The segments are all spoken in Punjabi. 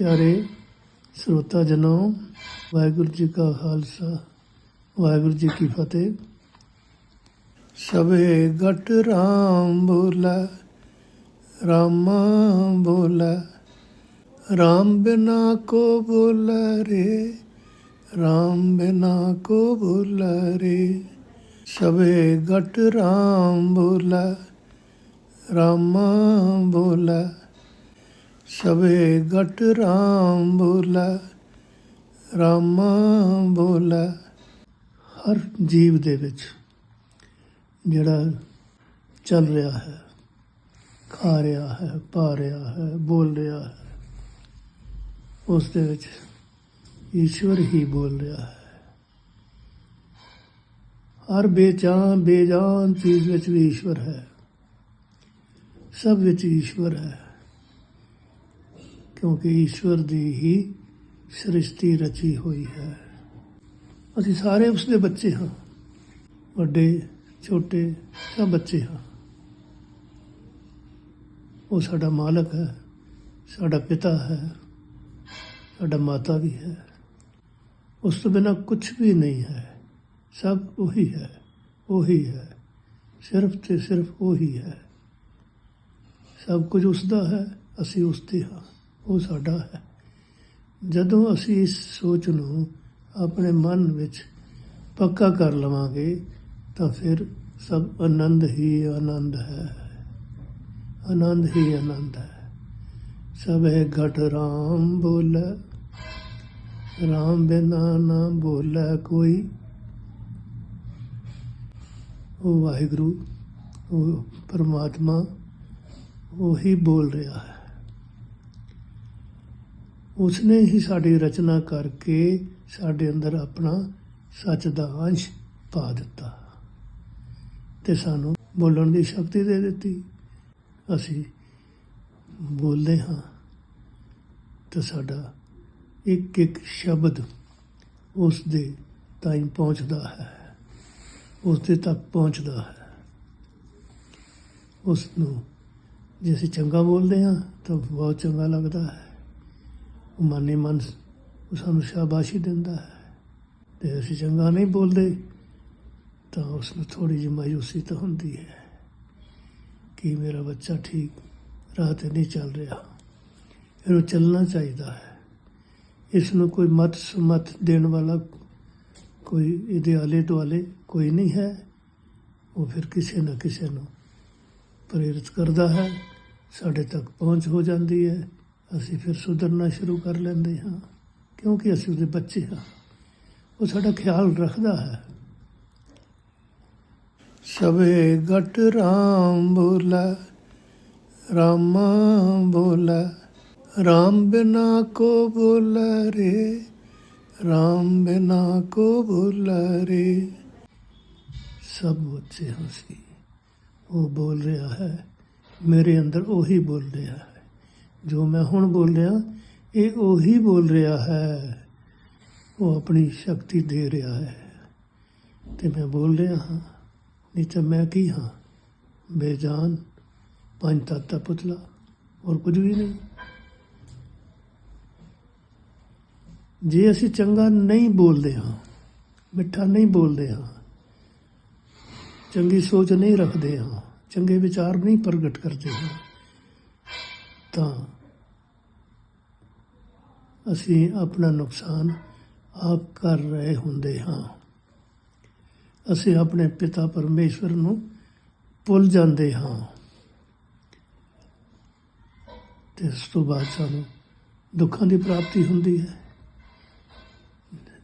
ਪਿਆਰੇ ਸਰੋਤਾ ਜਨੋ, ਵਾਹਿਗੁਰੂ ਜੀ ਕਾ ਖਾਲਸਾ, ਵਾਹਿਗੁਰੂ ਜੀ ਕੀ ਫਤਿਹ। ਸਭੇ ਗਟ ਰਾਮ ਬੋਲਾ, ਰਾਮਾ ਬੋਲਾ, ਰਾਮ ਬਿਨਾ ਕੋ ਬੋਲਾ ਰੇ, ਰਾਮ ਬਿਨਾ ਕੋ ਬੋਲਾ ਰੇ। ਸਭੇ ਗਟ ਰਾਮ ਬੋਲਾ, ਰਾਮਾ ਬੋਲਾ ਸਭੇ ਗਟ ਰਾਮ ਬੋਲਾ, ਰਾਮਾ ਬੋਲਾ। ਹਰ ਜੀਵ ਦੇ ਵਿੱਚ ਜਿਹੜਾ ਚੱਲ ਰਿਹਾ ਹੈ, ਖਾ ਰਿਹਾ ਹੈ, ਪਾ ਰਿਹਾ ਹੈ, ਬੋਲ ਰਿਹਾ ਹੈ, ਉਸ ਦੇ ਵਿੱਚ ਈਸ਼ਵਰ ਹੀ ਬੋਲ ਰਿਹਾ ਹੈ। ਹਰ ਬੇਚਾਨ ਬੇਜਾਨ ਚੀਜ਼ ਵਿੱਚ ਵੀ ਈਸ਼ਵਰ ਹੈ। ਸਭ ਵਿੱਚ ਈਸ਼ਵਰ ਹੈ। ਕਿਉਂਕਿ ਈਸ਼ਵਰ ਦੀ ਹੀ ਸ੍ਰਿਸ਼ਟੀ ਰਚੀ ਹੋਈ ਹੈ। ਅਸੀਂ ਸਾਰੇ ਉਸ ਦੇ ਬੱਚੇ ਹਾਂ। ਵੱਡੇ, ਛੋਟੇ ਸਭ ਬੱਚੇ ਹਾਂ। ਉਹ ਸਾਡਾ ਮਾਲਕ ਹੈ, ਸਾਡਾ ਪਿਤਾ ਹੈ, ਸਾਡਾ ਮਾਤਾ ਵੀ ਹੈ। ਉਸ ਤੋਂ ਬਿਨਾ ਕੁਝ ਵੀ ਨਹੀਂ ਹੈ। ਸਭ ਉਹੀ ਹੈ ਉਹੀ ਹੈ। ਸਿਰਫ ਤੇ ਸਿਰਫ ਉਹੀ ਹੈ। ਸਭ ਕੁਝ ਉਸ ਦਾ ਹੈ, ਅਸੀਂ ਉਸ ਦੇ ਹਾਂ। ਉਹ ਸਾਡਾ ਹੈ। ਜਦੋਂ ਅਸੀਂ ਇਸ ਸੋਚ ਨੂੰ ਆਪਣੇ ਮਨ ਵਿੱਚ ਪੱਕਾ ਕਰ ਲਵਾਂਗੇ, ਤਾਂ ਫਿਰ ਸਭ ਆਨੰਦ ਹੀ ਆਨੰਦ ਹੈ। ਆਨੰਦ ਹੀ ਆਨੰਦ ਹੈ। ਸਭ ਹੈ ਘਟ ਰਾਮ ਬੋਲ। ਰਾਮ ਬਿਨਾ ਨਾ ਬੋਲੇ ਕੋਈ। ਉਹ ਵਾਹਿਗੁਰੂ, ਉਹ ਪਰਮਾਤਮਾ, ਉਹੀ ਬੋਲ ਰਿਹਾ ਹੈ। ਉਸਨੇ ਹੀ ਸਾਡੀ ਰਚਨਾ ਕਰਕੇ ਸਾਡੇ ਅੰਦਰ ਆਪਣਾ ਸੱਚ ਦਾ ਅੰਸ਼ ਪਾ ਦਿੱਤਾ ਤੇ ਸਾਨੂੰ ਬੋਲਣ ਦੀ ਸ਼ਕਤੀ ਦੇ ਦਿੱਤੀ। ਅਸੀਂ ਬੋਲਦੇ ਹਾਂ ਤਾਂ ਸਾਡਾ ਇੱਕ ਇੱਕ ਸ਼ਬਦ ਉਸ ਦੇ ਤਾਈਂ ਪਹੁੰਚਦਾ ਹੈ ਉਸ ਦੇ ਤੱਕ ਪਹੁੰਚਦਾ ਹੈ। ਉਸ ਨੂੰ ਜੇ ਅਸੀਂ ਚੰਗਾ ਬੋਲਦੇ ਹਾਂ ਤਾਂ ਬਹੁਤ ਚੰਗਾ ਲੱਗਦਾ ਹੈ। ਮਨ ਹੀ ਮਨ ਸਾਨੂੰ ਸ਼ਾਬਾਸ਼ੀ ਦਿੰਦਾ ਹੈ। ਤੇ ਅਸੀਂ ਚੰਗਾ ਨਹੀਂ ਬੋਲਦੇ, ਤਾਂ ਉਸ ਨੂੰ ਥੋੜੀ ਜਿਹੀ ਮਾਯੂਸੀ ਤਾਂ ਹੁੰਦੀ ਹੈ ਕਿ ਮੇਰਾ ਬੱਚਾ ਠੀਕ ਰਾਹ ਤੇ ਨਹੀਂ ਚੱਲ ਰਿਹਾ। ਇਹਨੂੰ ਚੱਲਣਾ ਚਾਹੀਦਾ ਹੈ। ਇਸ ਨੂੰ ਕੋਈ ਮਤ ਸਮਤ ਦੇਣ ਵਾਲਾ ਕੋਈ ਇਹਦੇ ਆਲੇ ਦੁਆਲੇ ਕੋਈ ਨਹੀਂ ਹੈ। ਉਹ ਫਿਰ ਕਿਸੇ ਨਾ ਕਿਸੇ ਨੂੰ ਪ੍ਰੇਰਿਤ ਕਰਦਾ ਹੈ, ਸਾਡੇ ਤੱਕ ਪਹੁੰਚ ਹੋ ਜਾਂਦੀ ਹੈ। ਅਸੀਂ ਫਿਰ ਸੁਧਰਨਾ ਸ਼ੁਰੂ ਕਰ ਲੈਂਦੇ ਹਾਂ, ਕਿਉਂਕਿ ਅਸੀਂ ਉਹਦੇ ਬੱਚੇ ਹਾਂ। ਉਹ ਸਾਡਾ ਖਿਆਲ ਰੱਖਦਾ ਹੈ। ਸਵੇ ਗਟ ਰਾਮ ਬੋਲਾ, ਰਾਮਾ ਬੋਲਾ, ਰਾਮ ਬਿਨਾ ਕੋ ਬੋਲਾ ਰੇ, ਰਾਮ ਬਿਨਾ ਕੋ ਬੋਲਾ ਰੇ। ਸਭ ਬੱਚੇ ਹਾਂ ਸੀ ਉਹ ਬੋਲ ਰਿਹਾ ਹੈ, ਮੇਰੇ ਅੰਦਰ ਉਹੀ ਬੋਲ ਰਿਹਾ ਹੈ ਜੋ ਮੈਂ ਹੁਣ ਬੋਲ ਰਿਹਾ ਇਹ ਉਹੀ ਬੋਲ ਰਿਹਾ ਹੈ। ਉਹ ਆਪਣੀ ਸ਼ਕਤੀ ਦੇ ਰਿਹਾ ਹੈ। ਤੇ ਮੈਂ ਬੋਲ ਰਿਹਾ ਹਾਂ, ਨਹੀਂ ਤਾਂ ਮੈਂ ਕੀ ਹਾਂ? ਬੇਜਾਨ, ਪੰਜ ਤੱਤ ਦਾ ਪੁਤਲਾ, ਹੋਰ ਕੁਝ ਵੀ ਨਹੀਂ। ਜੇ ਅਸੀਂ ਚੰਗਾ ਨਹੀਂ ਬੋਲਦੇ ਹਾਂ, ਮਿੱਠਾ ਨਹੀਂ ਬੋਲਦੇ ਹਾਂ, ਚੰਗੀ ਸੋਚ ਨਹੀਂ ਰੱਖਦੇ ਹਾਂ, ਚੰਗੇ ਵਿਚਾਰ ਨਹੀਂ ਪ੍ਰਗਟ ਕਰਦੇ ਹਾਂ ਤਾਂ ਅਸੀਂ ਆਪਣਾ ਨੁਕਸਾਨ ਆਪ ਕਰ ਰਹੇ ਹੁੰਦੇ ਹਾਂ। ਅਸੀਂ ਆਪਣੇ ਪਿਤਾ ਪਰਮੇਸ਼ਵਰ ਨੂੰ ਭੁੱਲ ਜਾਂਦੇ ਹਾਂ। ਤੇ ਇਸ ਤੋਂ ਬਾਅਦ ਸਾਨੂੰ ਦੁੱਖਾਂ ਦੀ ਪ੍ਰਾਪਤੀ ਹੁੰਦੀ ਹੈ।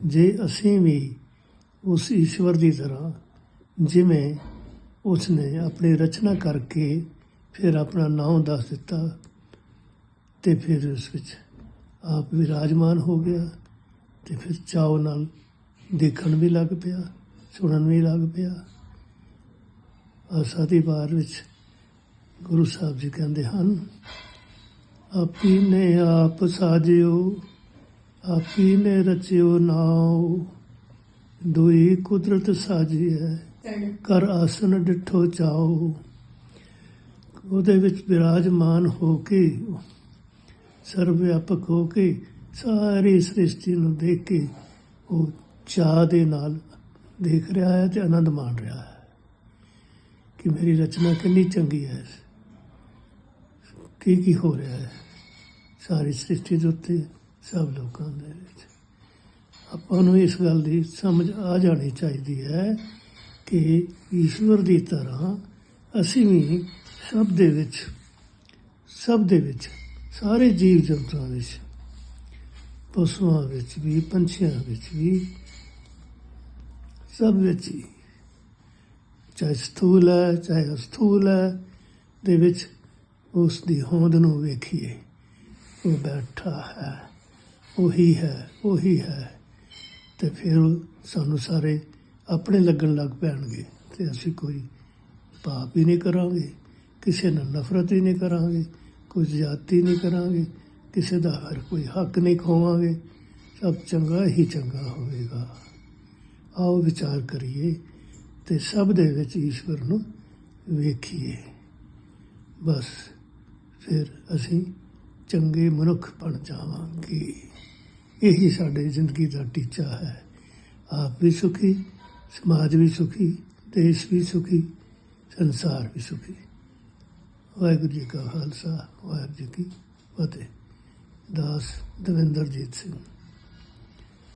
ਜੇ ਅਸੀਂ ਵੀ ਉਸ ਈਸ਼ਵਰ ਦੀ ਤਰ੍ਹਾਂ ਜਿਵੇਂ ਉਸਨੇ ਆਪਣੀ ਰਚਨਾ ਕਰਕੇ ਫਿਰ ਆਪਣਾ ਨਾਮ ਦੱਸ ਦਿੱਤਾ ਤੇ ਫਿਰ ਉਸ ਵਿੱਚ ਆਪ ਵਿਰਾਜਮਾਨ ਹੋ ਗਿਆ ਤੇ ਫਿਰ ਚਾਉ ਨਾਲ ਦੇਖਣ ਵੀ ਲੱਗ ਪਿਆ, ਸੁਣਨ ਵੀ ਲੱਗ ਪਿਆ। ਆਸਾ ਦੀ ਬਾਰ ਵਿੱਚ ਗੁਰੂ ਸਾਹਿਬ ਜੀ ਕਹਿੰਦੇ ਹਨ, ਆਪੀ ਨੇ ਆਪ ਸਾਜਿਓ, ਆਪੀ ਨੇ ਰਚਿਓ ਨਾਉ, ਦੁਈ ਕੁਦਰਤ ਸਾਜੀ ਹੈ ਕਰ ਆਸਨ ਡਿਠੋ ਚਾਓ ਉਹਦੇ ਵਿੱਚ ਵਿਰਾਜਮਾਨ ਹੋ ਕੇ ਸਰਵ ਵਿਆਪਕ ਹੋ ਕੇ ਸਾਰੀ ਸ੍ਰਿਸ਼ਟੀ ਨੂੰ ਦੇਖ ਕੇ ਉਹ ਚਾਹ ਦੇ ਨਾਲ ਦੇਖ ਰਿਹਾ ਹੈ ਤੇ ਆਨੰਦ ਮਾਣ ਰਿਹਾ ਹੈ ਕਿ ਮੇਰੀ ਰਚਨਾ ਕਿੰਨੀ ਚੰਗੀ ਹੈ। ਕੀ ਕੀ ਹੋ ਰਿਹਾ ਹੈ ਸਾਰੀ ਸ੍ਰਿਸ਼ਟੀ ਦੇ ਉੱਤੇ, ਸਭ ਲੋਕਾਂ ਦੇ ਵਿੱਚ। ਆਪਾਂ ਨੂੰ ਇਸ ਗੱਲ ਦੀ ਸਮਝ ਆ ਜਾਣੀ ਚਾਹੀਦੀ ਹੈ ਕਿ ਈਸ਼ਵਰ ਦੀ ਤਰ੍ਹਾਂ ਅਸੀਂ ਵੀ ਸਭ ਦੇ ਵਿੱਚ, ਸਭ ਦੇ ਵਿੱਚ ਸਾਰੇ ਜੀਵ ਜੰਤੂਆਂ ਵਿੱਚ, ਪਸ਼ੂਆਂ ਵਿੱਚ ਵੀ, ਪੰਛੀਆਂ ਵਿੱਚ ਵੀ, ਸਭ ਵਿੱਚ ਹੀ, ਚਾਹੇ ਸਥੂਲ ਹੈ, ਚਾਹੇ ਅਸਥੂਲ ਹੈ, ਦੇ ਵਿੱਚ ਉਸ ਦੀ ਹੋਂਦ ਨੂੰ ਵੇਖੀਏ। ਉਹ ਬੈਠਾ ਹੈ, ਉਹੀ ਹੈ ਉਹੀ ਹੈ, ਤੇ ਫਿਰ ਸਾਨੂੰ ਸਾਰੇ ਆਪਣੇ ਲੱਗਣ ਲੱਗ ਪੈਣਗੇ, ਤੇ ਅਸੀਂ ਕੋਈ ਪਾਪ ਹੀ ਨਹੀਂ ਕਰਾਂਗੇ, ਕਿਸੇ ਨਾਲ ਨਫ਼ਰਤ ਹੀ ਨਹੀਂ ਕਰਾਂਗੇ ਕੋਈ ਜ਼ਿਆਦਤੀ ਨਹੀਂ ਕਰਾਂਗੇ, ਕਿਸੇ ਦਾ ਹਰ ਕੋਈ ਹੱਕ ਨਹੀਂ ਖੋਵਾਂਗੇ, ਸਭ ਚੰਗਾ ਹੀ ਚੰਗਾ ਹੋਵੇਗਾ। ਆਓ ਵਿਚਾਰ ਕਰੀਏ ਤੇ ਸਭ ਦੇ ਵਿੱਚ ਈਸ਼ਵਰ ਨੂੰ ਵੇਖੀਏ। ਬਸ ਫਿਰ ਅਸੀਂ ਚੰਗੇ ਮਨੁੱਖ ਬਣ ਜਾਵਾਂਗੇ। ਇਹੀ ਸਾਡੇ ਜ਼ਿੰਦਗੀ ਦਾ ਟੀਚਾ ਹੈ। ਆਪ ਵੀ ਸੁਖੀ, ਸਮਾਜ ਵੀ ਸੁਖੀ, ਦੇਸ਼ ਵੀ ਸੁਖੀ, ਸੰਸਾਰ ਵੀ ਸੁਖੀ। ਵਾਹਿਗੁਰੂ ਜੀ ਕਾ ਖਾਲਸਾ ਵਾਹਿਗੁਰੂ ਜੀ ਕੀ ਫਤਿਹ। ਦਾਸ ਦਵਿੰਦਰਜੀਤ ਸਿੰਘ।